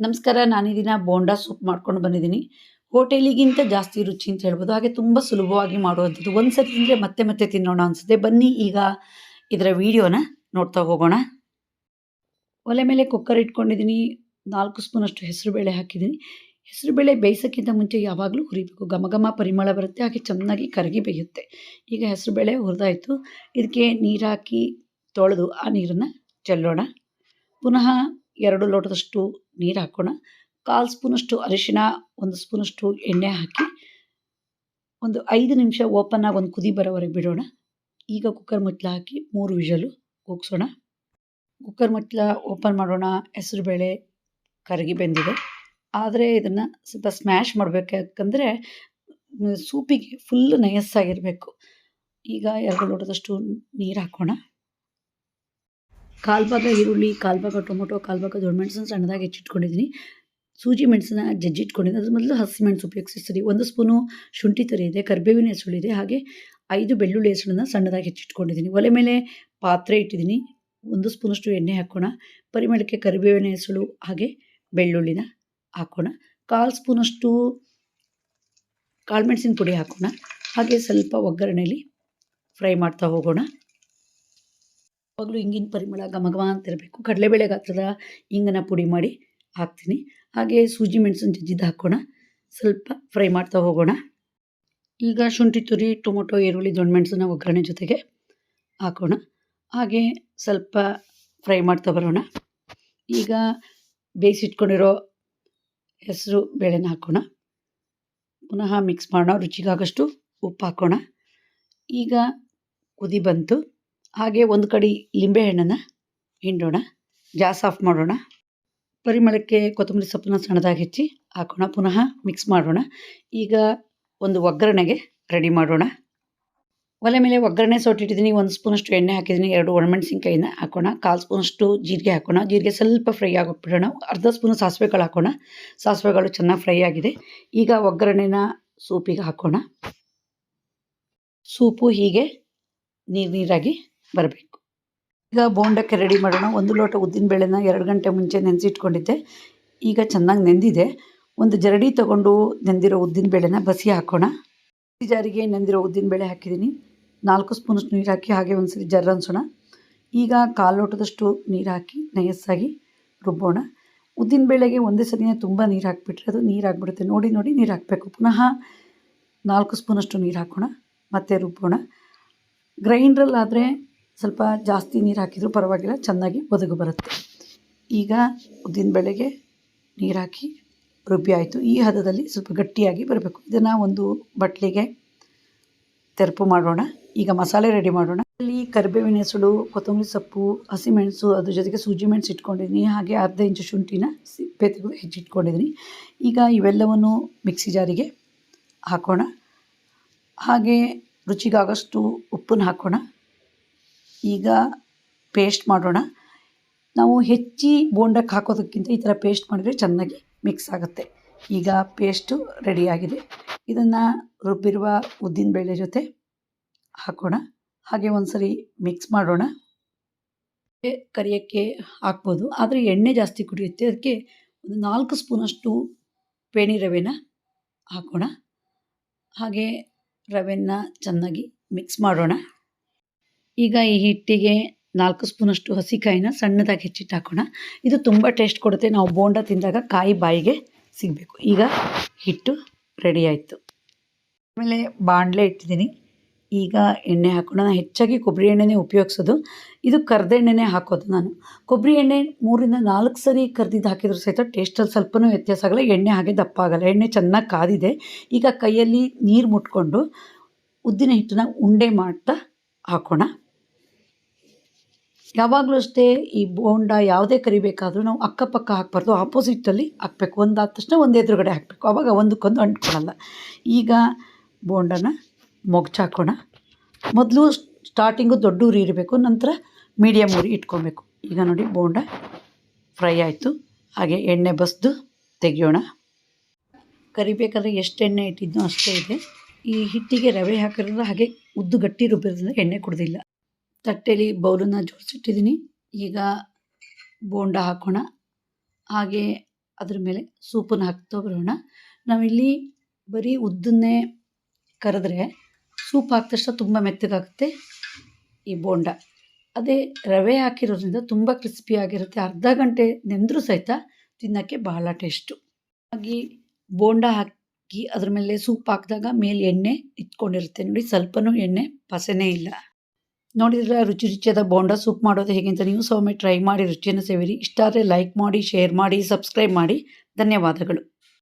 ನಮಸ್ಕಾರ ನಾನು ಬೋಂಡಾ ಸೂಪ್ ಮಾಡ್ಕೊಂಡು ಬಂದಿದ್ದೀನಿ. ಹೋಟೆಲಿಗಿಂತ ಜಾಸ್ತಿ ರುಚಿ ಅಂತ ಹೇಳ್ಬೋದು. ಹಾಗೆ ತುಂಬ ಸುಲಭವಾಗಿ ಮಾಡುವಂಥದ್ದು. ಒಂದು ಸರಿ ತಿಂದರೆ ಮತ್ತೆ ಮತ್ತೆ ತಿನ್ನೋಣ ಅನಿಸುತ್ತೆ. ಬನ್ನಿ ಈಗ ಇದರ ವಿಡಿಯೋನ ನೋಡ್ತಾ ಹೋಗೋಣ. ಒಲೆ ಮೇಲೆ ಕುಕ್ಕರ್ ಇಟ್ಕೊಂಡಿದ್ದೀನಿ. ನಾಲ್ಕು ಸ್ಪೂನಷ್ಟು ಹೆಸರುಬೇಳೆ ಹಾಕಿದ್ದೀನಿ. ಹೆಸರುಬೇಳೆ ಬೇಯಿಸೋಕ್ಕಿಂತ ಮುಂಚೆ ಯಾವಾಗಲೂ ಹುರಿಬೇಕು. ಘಮ ಘಮ ಪರಿಮಳ ಬರುತ್ತೆ. ಹಾಗೆ ಚೆನ್ನಾಗಿ ಕರಗಿ ಬೇಯುತ್ತೆ. ಈಗ ಹೆಸರುಬೇಳೆ ಹುರಿದಾಯಿತು. ಇದಕ್ಕೆ ನೀರು ಹಾಕಿ ತೊಳೆದು ಆ ನೀರನ್ನು ಚೆಲ್ಲೋಣ. ಪುನಃ ಎರಡು ಲೋಟದಷ್ಟು ನೀರು ಹಾಕೋಣ. ಕಾಲು ಸ್ಪೂನಷ್ಟು ಅರಿಶಿನ ಒಂದು ಸ್ಪೂನಷ್ಟು ಎಣ್ಣೆ ಹಾಕಿ ಒಂದು ಐದು ನಿಮಿಷ ಓಪನ್ ಆಗಿ ಒಂದು ಕುದಿ ಬರೋವರೆಗೆ ಬಿಡೋಣ. ಈಗ ಕುಕ್ಕರ್ ಮುಟ್ಲ ಹಾಕಿ ಮೂರು ವಿಷಲು ಕೂಗಿಸೋಣ ಕುಕ್ಕರ್ ಮುಟ್ಲ ಓಪನ್ ಮಾಡೋಣ. ಹೆಸರುಬೇಳೆ ಕರಗಿ ಬೆಂದಿದೆ. ಆದರೆ ಇದನ್ನು ಸ್ವಲ್ಪ ಸ್ಮ್ಯಾಶ್ ಮಾಡಬೇಕಂದ್ರೆ ಸೂಪಿಗೆ ಫುಲ್ ನಯಸ್ಸಾಗಿರಬೇಕು ಈಗ ಎರಡು ಲೋಟದಷ್ಟು ನೀರು ಹಾಕೋಣ. ಕಾಲು ಭಾಗ ಈರುಳ್ಳಿ ಕಾಲು ಭಾಗ ಟೊಮೊಟೊ ಕಾಲು ಭಾಗ ದೊಡ್ಡ ಮೆಣಸನ್ನು ಸಣ್ಣದಾಗಿ ಹೆಚ್ಚಿಟ್ಕೊಂಡಿದ್ದೀನಿ. ಸೂಜಿ ಮೆಣಸನ್ನ ಜಜ್ಜಿಟ್ಕೊಂಡಿದ್ದೀನಿ. ಅದ್ರ ಮೊದಲು ಹಸಿ ಮೆಣಸು ಉಪಯೋಗಿಸ್ತೀನಿ. ಒಂದು ಸ್ಪೂನು ಶುಂಠಿ ತರಿ ಇದೆ, ಕರಿಬೇವಿನ ಇದೆ, ಹಾಗೆ ಐದು ಬೆಳ್ಳುಳ್ಳಿ ಹೆಸಳನ್ನ ಸಣ್ಣದಾಗಿ ಹೆಚ್ಚಿಟ್ಕೊಂಡಿದ್ದೀನಿ. ಒಲೆ ಮೇಲೆ ಪಾತ್ರೆ ಇಟ್ಟಿದ್ದೀನಿ. ಒಂದು ಸ್ಪೂನಷ್ಟು ಎಣ್ಣೆ ಹಾಕೋಣ. ಪರಿಮಳಕ್ಕೆ ಕರಿಬೇವಿನ ಹೆಸಳು ಹಾಗೆ ಬೆಳ್ಳುಳ್ಳಿನ ಹಾಕೋಣ. ಕಾಲು ಸ್ಪೂನಷ್ಟು ಕಾಳುಮೆಣಸಿನ ಪುಡಿ ಹಾಕೋಣ. ಹಾಗೆ ಸ್ವಲ್ಪ ಒಗ್ಗರಣೆಯಲ್ಲಿ ಫ್ರೈ ಮಾಡ್ತಾ ಹೋಗೋಣ. ಯಾವಾಗಲೂ ಹಿಂಗಿನ ಪರಿಮಳ ಘಮ ಘಮ ಅಂತಿರಬೇಕು. ಕಡಲೆಬೇಳೆ ಗಾತ್ರದ ಹಿಂಗನ ಪುಡಿ ಮಾಡಿ ಹಾಕ್ತೀನಿ. ಹಾಗೆ ಸೂಜಿ ಮೆಣಸಿನ ಜಜ್ಜಿದ್ದು ಹಾಕೋಣ. ಸ್ವಲ್ಪ ಫ್ರೈ ಮಾಡ್ತಾ ಹೋಗೋಣ. ಈಗ ಶುಂಠಿ ತುರಿ, ಟೊಮೊಟೊ, ಈರುಳ್ಳಿ ಮೆಣಸನ್ನ ಒಗ್ಗರಣೆ ಜೊತೆಗೆ ಹಾಕೋಣ. ಹಾಗೆ ಸ್ವಲ್ಪ ಫ್ರೈ ಮಾಡ್ತಾ ಬರೋಣ. ಈಗ ಬೇಯಿಸಿಟ್ಕೊಂಡಿರೋ ಹೆಸರು ಬೇಳೆನ ಹಾಕೋಣ. ಪುನಃ ಮಿಕ್ಸ್ ಮಾಡೋಣ. ರುಚಿಗಾಗಷ್ಟು ಉಪ್ಪು ಹಾಕೋಣ. ಈಗ ಕುದಿ ಬಂತು. ಹಾಗೆ ಒಂದು ಕಡೆ ಲಿಂಬೆಹಣ್ಣನ್ನು ಹಿಂಡೋಣ. ಗ್ಯಾಸ್ ಆಫ್ ಮಾಡೋಣ. ಪರಿಮಳಕ್ಕೆ ಕೊತ್ತಂಬರಿ ಸೊಪ್ಪನ್ನ ಸಣ್ಣದಾಗಿ ಹೆಚ್ಚಿ ಹಾಕೋಣ. ಪುನಃ ಮಿಕ್ಸ್ ಮಾಡೋಣ. ಈಗ ಒಂದು ಒಗ್ಗರಣೆಗೆ ರೆಡಿ ಮಾಡೋಣ. ಒಲೆ ಮೇಲೆ ಒಗ್ಗರಣೆ ಸೊಟ್ಟಿಟ್ಟಿದ್ದೀನಿ ಒಂದು ಸ್ಪೂನಷ್ಟು ಎಣ್ಣೆ ಹಾಕಿದ್ದೀನಿ. ಎರಡು ಒಣಮೆಣಸಿನ್ಕಾಯಿನ ಹಾಕೋಣ. ಕಾಲು ಸ್ಪೂನಷ್ಟು ಜೀರಿಗೆ ಹಾಕೋಣ. ಜೀರಿಗೆ ಸ್ವಲ್ಪ ಫ್ರೈ ಆಗೋಗ್ಬಿಡೋಣ. ಅರ್ಧ ಸ್ಪೂನು ಸಾಸಿವೆಗಳು ಹಾಕೋಣ. ಸಾಸಿವೆಗಳು ಚೆನ್ನಾಗಿ ಫ್ರೈ ಆಗಿದೆ. ಈಗ ಒಗ್ಗರಣೆನ ಸೂಪಿಗೆ ಹಾಕೋಣ. ಸೂಪು ಹೀಗೆ ನೀರು ನೀರಾಗಿ ಬರಬೇಕು. ಈಗ ಬೋಂಡಕ್ಕೆ ರೆಡಿ ಮಾಡೋಣ. ಒಂದು ಲೋಟ ಉದ್ದಿನಬೇಳೆನ ಎರಡು ಗಂಟೆ ಮುಂಚೆ ನೆನೆಸಿಟ್ಕೊಂಡಿದ್ದೆ. ಈಗ ಚೆನ್ನಾಗಿ ನೆಂದಿದೆ. ಒಂದು ಜರಡಿ ತಗೊಂಡು ನೆಂದಿರೋ ಉದ್ದಿನಬೇಳೆನ ಬಸಿ ಹಾಕೋಣ. ಬಸಿ ಜಾರಿಗೆ ನೆಂದಿರೋ ಉದ್ದಿನಬೇಳೆ ಹಾಕಿದ್ದೀನಿ. ನಾಲ್ಕು ಸ್ಪೂನಷ್ಟು ನೀರು ಹಾಕಿ ಹಾಗೆ ಒಂದು ಸರಿ ಅನ್ಸೋಣ ಈಗ ಕಾಲು ಲೋಟದಷ್ಟು ನೀರು ಹಾಕಿ ನಯಸ್ಸಾಗಿ ರುಬ್ಬೋಣ. ಉದ್ದಿನಬೇಳೆಗೆ ಒಂದೇ ಸರಿನೇ ತುಂಬ ನೀರು ಹಾಕಿಬಿಟ್ರೆ ಅದು ನೀರು ಹಾಕ್ಬಿಡುತ್ತೆ ನೋಡಿ ನೋಡಿ ನೀರು ಹಾಕಬೇಕು. ಪುನಃ ನಾಲ್ಕು ಸ್ಪೂನಷ್ಟು ನೀರು ಹಾಕೋಣ. ಮತ್ತೆ ರುಬ್ಬೋಣ. ಗ್ರೈಂಡ್ರಲ್ಲಾದರೆ ಸ್ವಲ್ಪ ಜಾಸ್ತಿ ನೀರು ಹಾಕಿದರೂ ಪರವಾಗಿಲ್ಲ, ಚೆನ್ನಾಗಿ ಒದಗು ಬರುತ್ತೆ. ಈಗ ಉದ್ದಿನ ಬೆಳೆಗೆ ನೀರು ಹಾಕಿ ರುಬ್ಬಿ ಆಯಿತು. ಈ ಹದದಲ್ಲಿ ಸ್ವಲ್ಪ ಗಟ್ಟಿಯಾಗಿ ಬರಬೇಕು. ಇದನ್ನು ಒಂದು ಬಟ್ಲಿಗೆ ತೆರಪು ಮಾಡೋಣ. ಈಗ ಮಸಾಲೆ ರೆಡಿ ಮಾಡೋಣ. ಇಲ್ಲಿ ಕರಿಬೇವಿನ ಹೆಸಳು ಕೊತ್ತಂಬರಿ ಸೊಪ್ಪು, ಹಸಿಮೆಣಸು, ಅದ್ರ ಜೊತೆಗೆ ಸೂಜಿ ಮೆಣಸು ಇಟ್ಕೊಂಡಿದ್ದೀನಿ ಹಾಗೆ ಅರ್ಧ ಇಂಚು ಶುಂಠಿನ ಸಿಪ್ಪೆ ತೆಗೆದು ಹೆಚ್ಚಿಟ್ಕೊಂಡಿದ್ದೀನಿ ಈಗ ಇವೆಲ್ಲವನ್ನು ಮಿಕ್ಸಿ ಜಾರಿಗೆ ಹಾಕೋಣ. ಹಾಗೆ ರುಚಿಗಾಗಷ್ಟು ಉಪ್ಪನ್ನು ಹಾಕೋಣ. ಈಗ ಪೇಸ್ಟ್ ಮಾಡೋಣ. ನಾವು ಹೆಚ್ಚಿ ಬೋಂಡಕ್ಕೆ ಹಾಕೋದಕ್ಕಿಂತ ಈ ಥರ ಪೇಸ್ಟ್ ಮಾಡಿದರೆ ಚೆನ್ನಾಗಿ ಮಿಕ್ಸ್ ಆಗುತ್ತೆ. ಈಗ ಪೇಸ್ಟು ರೆಡಿಯಾಗಿದೆ ಇದನ್ನು ರುಬ್ಬಿರುವ ಉದ್ದಿನಬೇಳೆ ಜೊತೆ ಹಾಕೋಣ. ಹಾಗೆ ಒಂದು ಸರಿ ಮಿಕ್ಸ್ ಮಾಡೋಣ ಕರಿಯೋಕ್ಕೆ ಹಾಕ್ಬೋದು. ಆದರೆ ಎಣ್ಣೆ ಜಾಸ್ತಿ ಕುಡಿಯುತ್ತೆ. ಅದಕ್ಕೆ ಒಂದು ನಾಲ್ಕು ಸ್ಪೂನಷ್ಟು ಪೇಣಿ ರವೆನ ಹಾಕೋಣ. ಹಾಗೆ ರವೆನ ಚೆನ್ನಾಗಿ ಮಿಕ್ಸ್ ಮಾಡೋಣ. ಈಗ ಈ ಹಿಟ್ಟಿಗೆ ನಾಲ್ಕು ಸ್ಪೂನಷ್ಟು ಹಸಿಕಾಯಿನ ಸಣ್ಣದಾಗಿ ಹೆಚ್ಚಿಟ್ಟು ಹಾಕೋಣ. ಇದು ತುಂಬ ಟೇಸ್ಟ್ ಕೊಡುತ್ತೆ. ನಾವು ಬೋಂಡ ತಿಂದಾಗ ಕಾಯಿ ಬಾಯಿಗೆ ಸಿಗಬೇಕು. ಈಗ ಹಿಟ್ಟು ರೆಡಿ ಆಯಿತು. ಆಮೇಲೆ ಬಾಣಲೆ ಇಟ್ಟಿದ್ದೀನಿ. ಈಗ ಎಣ್ಣೆ ಹಾಕೋಣ. ನಾನು ಹೆಚ್ಚಾಗಿ ಕೊಬ್ಬರಿ ಎಣ್ಣೆನೇ ಉಪಯೋಗಿಸೋದು. ಇದು ಕರ್ದೆಣ್ಣೆನೇ ಹಾಕೋದು ನಾನು. ಕೊಬ್ಬರಿ ಎಣ್ಣೆ ಮೂರಿಂದ ನಾಲ್ಕು ಸರಿ ಕರ್ದಿದ್ದು ಹಾಕಿದ್ರು ಸಹಿತ ಟೇಸ್ಟಲ್ಲಿ ಸ್ವಲ್ಪನೂ ವ್ಯತ್ಯಾಸ ಆಗಲ್ಲ. ಎಣ್ಣೆ ಹಾಗೆ ದಪ್ಪ ಆಗಲ್ಲ. ಎಣ್ಣೆ ಚೆನ್ನಾಗಿ ಕಾದಿದೆ. ಈಗ ಕೈಯಲ್ಲಿ ನೀರು ಮುಟ್ಕೊಂಡು ಉದ್ದಿನ ಹಿಟ್ಟನ್ನ ಉಂಡೆ ಮಾಡ್ತಾ ಹಾಕೋಣ. ಯಾವಾಗಲೂ ಅಷ್ಟೇ ಈ ಬೋಂಡ ಯಾವುದೇ ಕರಿಬೇಕಾದ್ರೂ ನಾವು ಅಕ್ಕಪಕ್ಕ ಹಾಕಬಾರ್ದು. ಆಪೋಸಿಟಲ್ಲಿ ಹಾಕಬೇಕು. ಒಂದು ಆದ ತಕ್ಷಣ ಒಂದು ಎದುರುಗಡೆ ಹಾಕಬೇಕು. ಆವಾಗ ಒಂದಕ್ಕೊಂದು ಅಂಟ್ಕೊಳ್ಳಲ್ಲ. ಈಗ ಬೋಂಡನ ಮೊಗ್ಚಾಕೋಣ ಮೊದಲು ಸ್ಟಾರ್ಟಿಂಗು ದೊಡ್ಡ ಉರಿ ಇರಬೇಕು. ನಂತರ ಮೀಡಿಯಮ್ ಉರಿ ಇಟ್ಕೊಬೇಕು. ಈಗ ನೋಡಿ ಬೋಂಡ ಫ್ರೈ ಆಯಿತು. ಹಾಗೆ ಎಣ್ಣೆ ಬಸ್ದು ತೆಗಿಯೋಣ. ಕರಿಬೇಕಾದ್ರೆ ಎಷ್ಟು ಎಣ್ಣೆ ಇಟ್ಟಿದ್ನೋ ಅಷ್ಟೇ ಇದೆ. ಈ ಹಿಟ್ಟಿಗೆ ರವೆ ಹಾಕಿರೋದು ಹಾಗೆ ಉದ್ದು ಗಟ್ಟಿ ರುಬ್ಬಿರೋದ್ರಿಂದ ಎಣ್ಣೆ ಕುಡ್ದಿಲ್ಲ. ತಟ್ಟೆಲಿ ಬೌಲನ್ನು ಜೋಡಿಸಿಟ್ಟಿದ್ದೀನಿ. ಈಗ ಬೋಂಡ ಹಾಕೋಣ. ಹಾಗೆ ಅದ್ರ ಮೇಲೆ ಸೂಪನ್ನು ಹಾಕ್ತಾ ಬರೋಣ. ನಾವಿಲ್ಲಿ ಬರೀ ಉದ್ದನ್ನೇ ಕರೆದ್ರೆ ಸೂಪ್ ಹಾಕಿದ ತಕ್ಷಣ ತುಂಬ ಮೆತ್ತಗಾಗುತ್ತೆ ಈ ಬೋಂಡ. ಅದೇ ರವೆ ಹಾಕಿರೋದ್ರಿಂದ ತುಂಬ ಕ್ರಿಸ್ಪಿಯಾಗಿರುತ್ತೆ ಅರ್ಧ ಗಂಟೆ ನೆಂದರೂ ಸಹಿತ ತಿನ್ನೋಕ್ಕೆ ಬಹಳ ಟೇಸ್ಟು. ಹಾಗೆ ಬೋಂಡ ಹಾಕಿ ಅದ್ರ ಮೇಲೆ ಸೂಪ್ ಹಾಕಿದಾಗ ಮೇಲೆ ಎಣ್ಣೆ ಇಟ್ಕೊಂಡಿರುತ್ತೆ. ನೋಡಿ, ಸ್ವಲ್ಪನೂ ಎಣ್ಣೆ ಪಸೆನೇ ಇಲ್ಲ. ನೋಡಿದ್ರೆ ರುಚಿ ರುಚಿಯಾದ ಬೋಂಡ ಸೂಪ್ ಮಾಡೋದು ಹೇಗೆ ಅಂತ ನೀವು ಸೊಮ್ಮೆ ಟ್ರೈ ಮಾಡಿ ರುಚಿಯನ್ನು ಸೇವಿರಿ. ಇಷ್ಟ ಆದರೆ ಲೈಕ್ ಮಾಡಿ ಶೇರ್ ಮಾಡಿ ಸಬ್ಸ್ಕ್ರೈಬ್ ಮಾಡಿ. ಧನ್ಯವಾದಗಳು.